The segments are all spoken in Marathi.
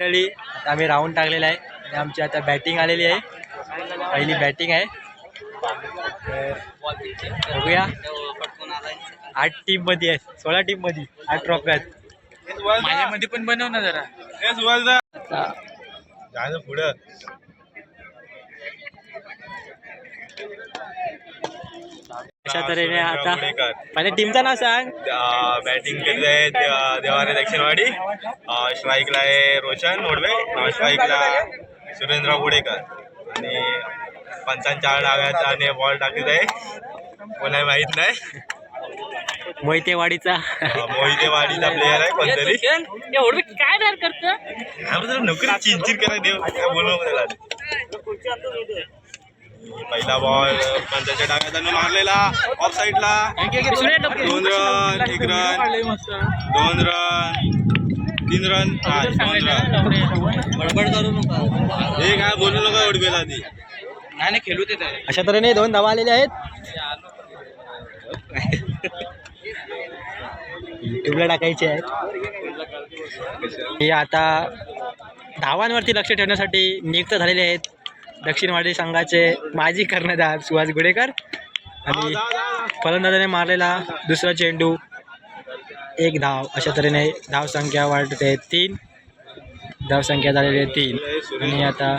मंडळी आता आम्ही राऊंड टाकलेला आहे. आणि आमची आता बॅटिंग आलेली आहे. पहिली बॅटिंग आहे. बघूया. आठ टीममध्ये आहे. सोळा टीममध्ये. आठ ट्रॉफी आहेत. माझ्यामध्ये पण बनव ना जरा. पुढं. अशा तऱ्हेने आता पहिले टीमचं नाव सांग. बॅटिंग केली आहे दे- देवारे दक्षिणवाडी. स्ट्राईकला आहे रोशन मोडवे स्ट्राईकला सुरेंद्र गुडेकर आणि पंचांच्या डाव्यात आणि बॉल टाकत आहे कोणाला माहीत नाही. मोहितेवाडीचा. अं, मोहिते वाडीचा प्लेअर आहे कोणतरी. एवढं काय करत? त्याबद्दल नोकरी चिंचित करा देव काय बोलू त्याला? पहिला बॉल पंचांच्या आणि मारलेला ऑफ साईडला दोन रन एक रन दोन रन तीन रन हा, दोन रन बडबड करू नका. हे काय बोलू नका उडवेला ती नाही नाही खेळू ते अशा तऱ्हेने दोन धावा आलेले आहेत. युट्यूबला टाकायचे आहेत. हे आता धावांवरती लक्ष ठेवण्यासाठी नियुक्त झालेले आहेत. दक्षिण वाडी संघाचे माजी कर्णधार सुहास गुडेकर आणि फलंदाजाने मारलेला दुसरा चेंडू एक धाव. अशा तऱ्हेने धावसंख्या वाढते तीन. धावसंख्या झालेली आहे तीन. आणि आता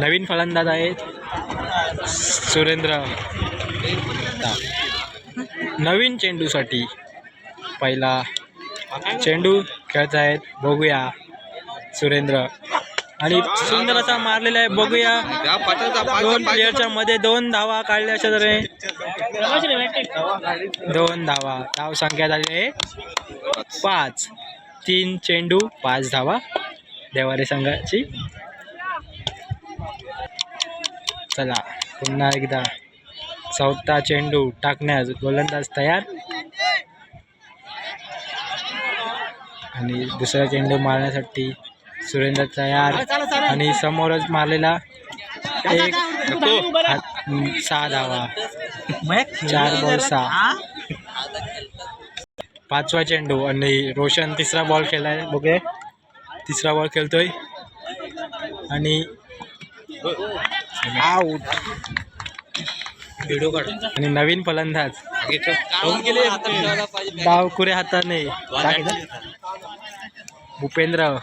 नवीन फलंदाज आहेत सुरेंद्र. नवीन चेंडूसाठी पहिला चेंडू खेळत आहेत बघूया सुरेंद्र. आणि सुंदर असा मारलेला आहे. बघूया. दोन प्लेयरच्या मध्ये दोन धावा काढल्या अशा तऱ्हेने. दोन धावा. धाव संख्या झाली आहे. पाच. तीन चेंडू पाच धावा. देवारे संघाची. चला पुन्हा एकदा. चौथा चेंडू टाकण्यास गोलंदाज तयार. आणि दुसरा चेंडू मारण्यासाठी सुरेंद्र तयार आणि समोरच मारलेला एक सहा धावा. चार बॉल सहा. पाचवा चेंडू आणि रोशन तिसरा बॉल खेळलाय. बघे तिसरा बॉल खेळतोय. आणि आऊट व्हिडिओ काढ. आणि नवीन फलंदाज. डावकुरे हाताने भूपेंद्र.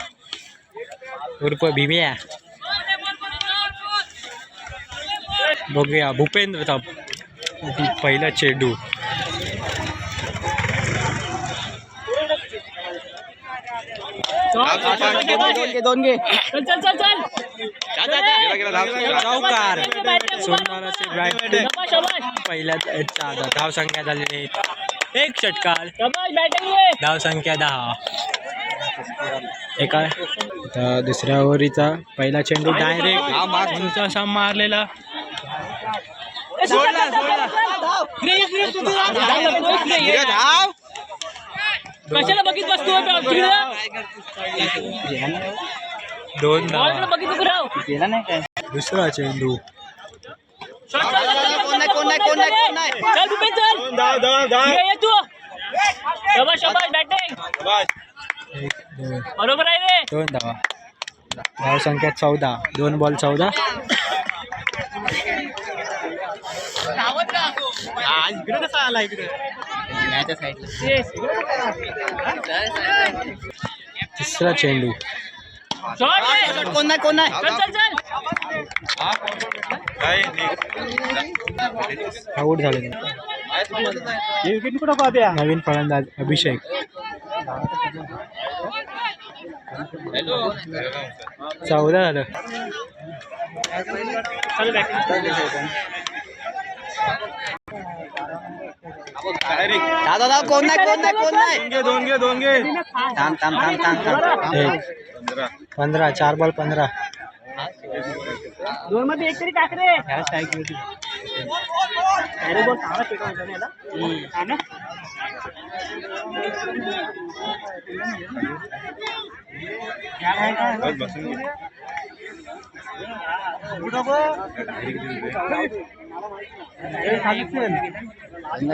उर्फ भीम्या बघूया भूपेंद्रचा पहिला चेंडू दोन घे सोमवाराचे पहिल्या धाव संख्या झालेली. एक षटकार धाव संख्या दहा एका आता दुसऱ्या ओव्हरीचा पहिला चेंडू डायरेक्ट असा मारलेला. कशाला बघित बसतो दोन बॉल धावा. बघित नको राव दुसरा चेंडू. एक. दोन बरोबर आहे रे. दोन धावा. धाव संख्या चौदा. दोन बॉल चौदा. तिसरा चेंडू. कोण नाही नाही. आऊट झाले. नवीन फलंदाज अभिषेक. चौदा झालं दादा दादा कोण नाही कोण नाही कोण नाही दोन घे दोन घे थांब थांब थांब थांब थांब एक पंधरा चार बॉल पंधरा दोन मध्ये एक तरी टाक रे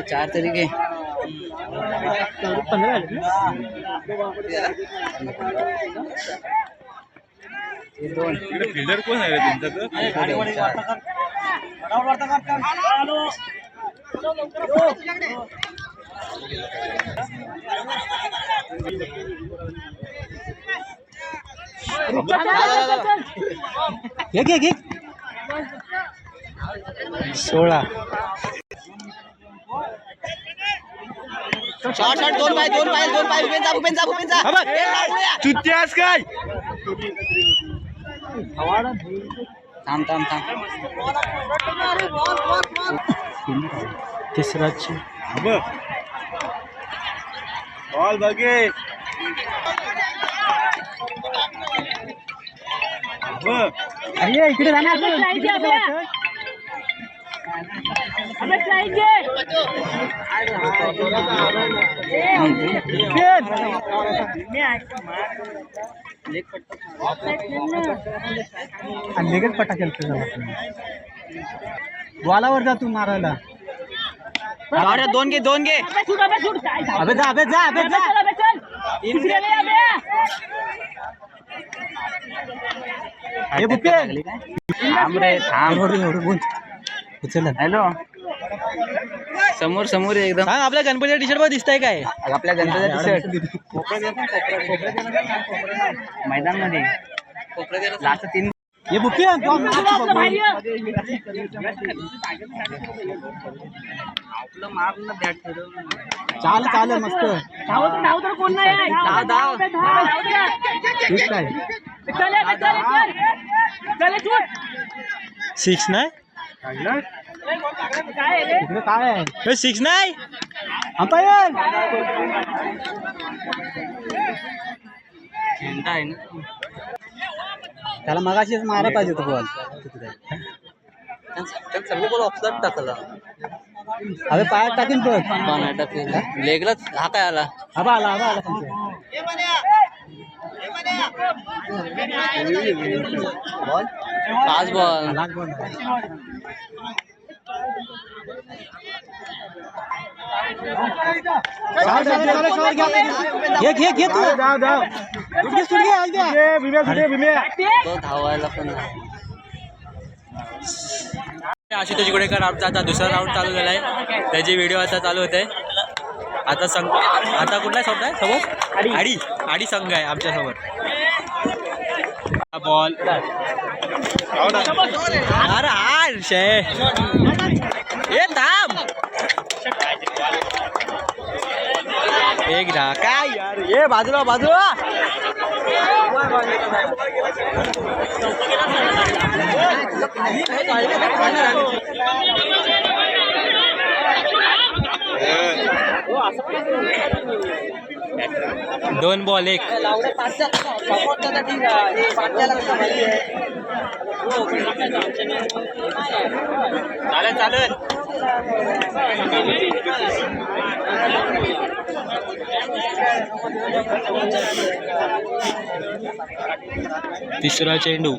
चार तरी घे पंधरा झाले ना? इकडे फिल्डर कोण आहे रे तुमचा सोळा. शॉर्ट शॉर्ट दोन पाय दोन पाय दोन पाय. भूपेन जा भूपेन जा भूपेन जा. चुत्यास काय? थांब थांब थांब. तिसरा चे- बघ. बॉल बघे अरे इकडे जाणार पटा केलं वालावर जा तू मारायला अरे दोन घे दोन घे. अबे जा अबे जा अबे जा. हे भूपेन थांब रे थांब. उचल हॅलो. समोर समोर एकदम. सांग आपल्या गणपतीच्या टी शर्टमध्ये दिसतंय काय? आपल्या गणपतीचा टी मैदानमध्ये लास्ट तीन हे भूपेन तू आमचं आपलं मारलं बॅट फिरवलं चाल चाल मस्त धाव धाव ठीक आहे सिक्स नाही? इकडे काय आहे सिक्स नाही? अंपायर झेंडा आहे ना? त्याला मगाशीच मारा पाहिजे तो बॉल त्यांचं सगळं बॉल ऑफसाईड टाकला. अबे पायात टाकीन पण टाकलेला लेगलाच हा काय आला आबा आला आबा आला पाच बॉल घे घे आशुतोष गुडेकर आमचा आता दुसरा राऊंड चालू झाला आहे त्याची व्हिडिओ आता चालू होते. आता संघ आता कुठला संघ आहे? समोर? आडी. आडी संघ आहे आमच्यासमोर. बॉल अरे हार शे. ए थांब. एक धा काय यार? ये बाजूला बाजूला. दोन बॉल एक. चालेल चालेल. तिसरा चेंडू.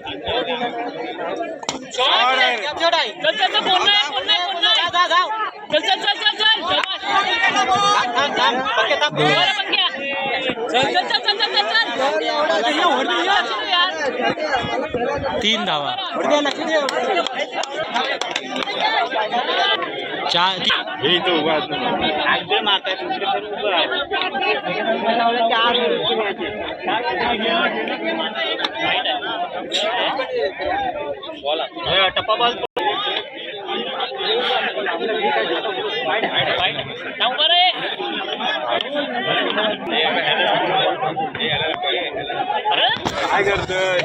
तीन धावा. चार हे इथं उभा आहे. ते करतोय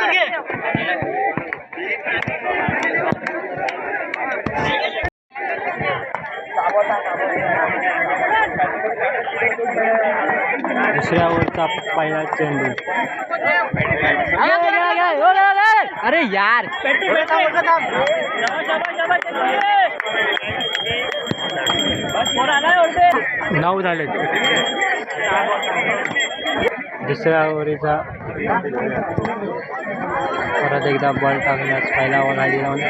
दुसऱ्या ओव्हरचा पहिला चेंडू. अरे यार. नऊ झाले. दुसऱ्या ओव्हरीचा परत एकदा बॉल टाकण्यास पहिला बॉल आली लावून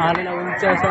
आलेला उंच असा.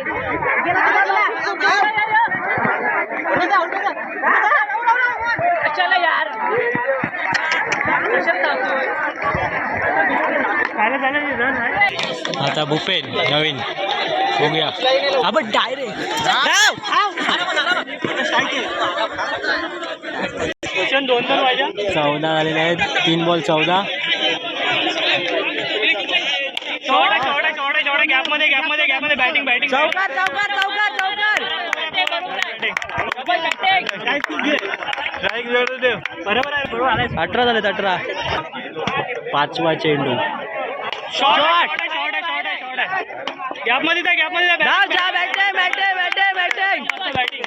आता भूपेन नवीन. बघूया. आपण डायरेक्ट दोन चौदा झालेले आहेत. तीन बॉल चौदा. चौडा गॅपमध्ये गॅपमध्ये बॅटिंग बॅटिंग चौकार चौकार चौकार चौकार अठरा झालेत अठरा. पाचवा चेंडू. शॉट शॉट शॉट शॉट गॅपमध्ये जा. गॅपमध्ये जा batting batting batting batting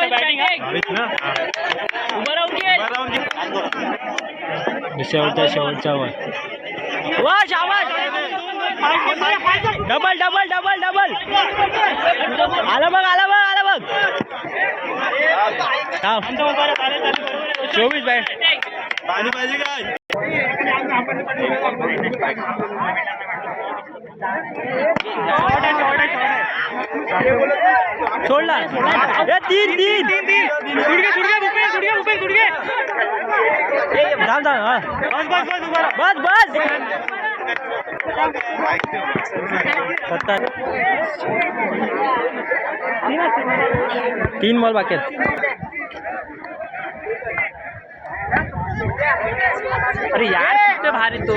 batting उभं राहून घे वर. वा शाबास डबल डबल डबल डबल आलं बघ आलं बघ आलं बघ. चोवीस बॅट. पाणी पाहिजे काय सोडला ए, तीन तीन। सुडगे सुडगे बुके सुडगे बुके सुडगे थांब थांब हा. बस बस बस उभा राहा. बस बस। सत्तर तीन बॉल बाकी आहेत अरे यार किती भारी तो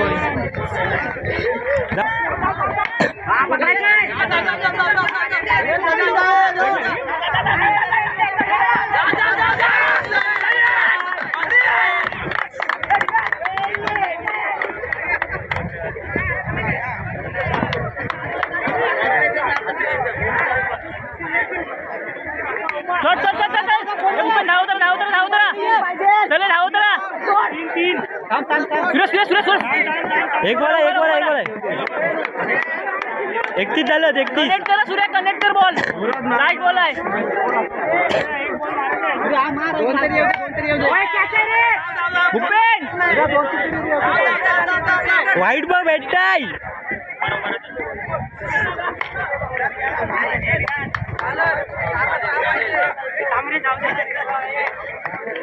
चल चल चल चल चल धाव तर धाव तर धाव तर चले धाव तर तीन तीन सुरेश सुरेश सुरेश सुरेश एक बॉल आहे एक बॉल आहे एक बॉल. आहे एकतीस झालं एकतीस. कनेक्ट करा सूर्य कनेक्ट कर बॉल. राईट बॉल आहे वाईट बॉल भेटताय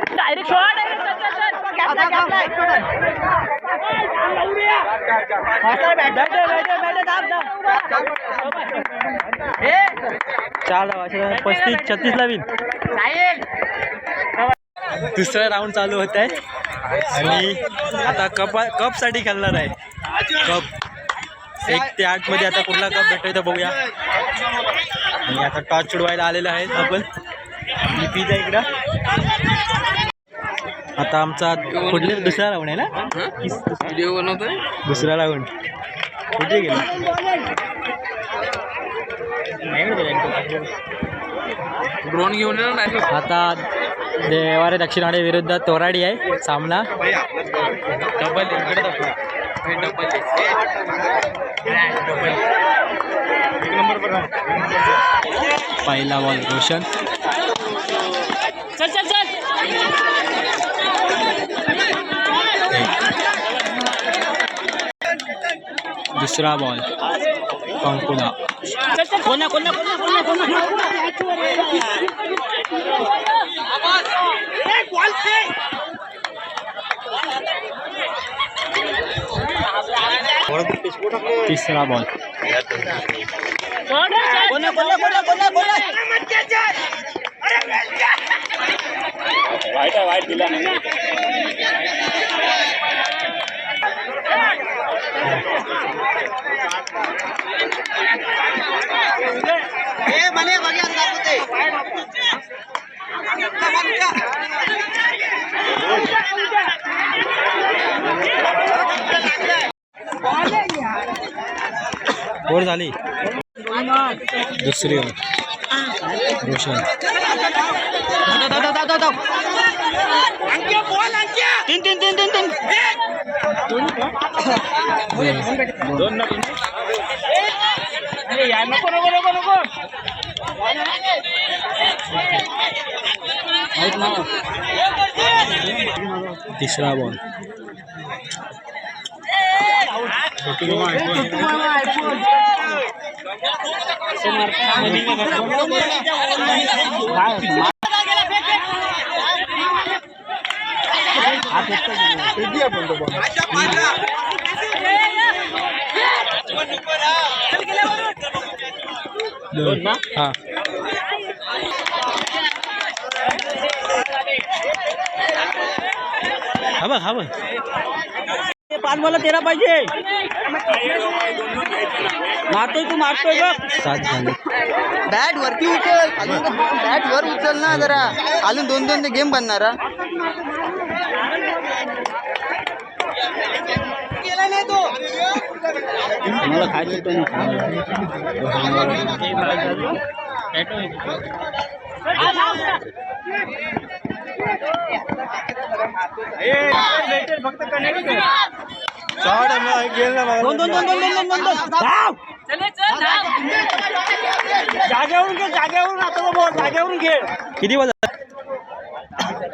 डायरेक्ट शॉट चार धावा पस्तीस छत्तीस ला विन दुसरा राऊंड चालू होत आहे. आणि आता कप कपसाठी खेळणार आहे. कप एक ते आठमध्ये आता कुठला कप भेटतोय तर बघूया. आणि आता टॉस चिडवायला आलेलं आहे आपण. लिपीचा इकडं. आता आमचा कुठले दुसरा राऊंड आहे ना? व्हिडिओ बनवतोय? दुसरा राऊंड. कुठे गेला? ड्रोन घेऊन आता देवारे दक्षिणाडे विरुद्ध तोराडी आहे सामना. डबल इकडे डबल पहिला बॉल रोशन. दुसरा बॉल कंकुला तिसरा बॉल वाईट आहे वाईट दिला नाही. फोर झाली. दुसरी रोशन. तीन तीन तीन तीन तीन दोन अरे यार नको नको नको नको तिसरा बॉल दोन हा हा बघ हा बघ पाच मला तेरा पाहिजे मारतोय तू मारतोय बघ सात झाले बॅट वरती उचल अजून बॅट वर उचल ना जरा अजून दोन दोन गेम बनणार हा. मला खायचं फक्त कनेक्ट शॉर्ट गेल ना दोन दोन दोन दोन दोन दोन दोन. धाव. जागेवरून घे जागेवरून आता तो बॉल जागेवरून घे. किती बॉल हा बघ हरली आहे ना बाहेर बाहेर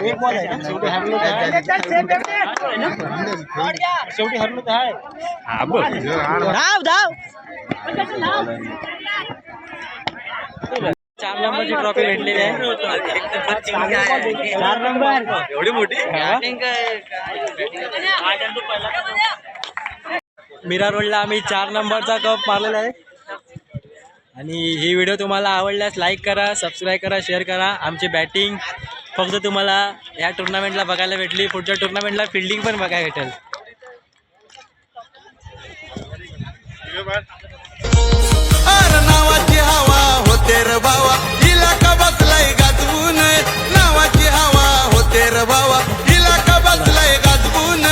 एक बॉल आहे ना शेवटी हरलो तर आहे. शेवटी हरलो तर आहे धाव धाव चार नंबरची ट्रॉफी भेटलेली आहे. चार नंबर एवढी मोठी? मीरा रोडला आम्ही चार नंबरचा कप मारलेला आहे. आणि ही व्हिडिओ तुम्हाला आवडल्यास लाईक करा सबस्क्राईब करा शेअर करा. आमची बॅटिंग फक्त तुम्हाला या टुर्नामेंटला बघायला भेटली. पुढच्या टुर्नामेंटला फिल्डिंग पण बघायला भेटेल. हवा होते र भावा हिला का बसलाय गाजवून? नावाची हवा होते र भावा हिला का बसलाय गाजवून?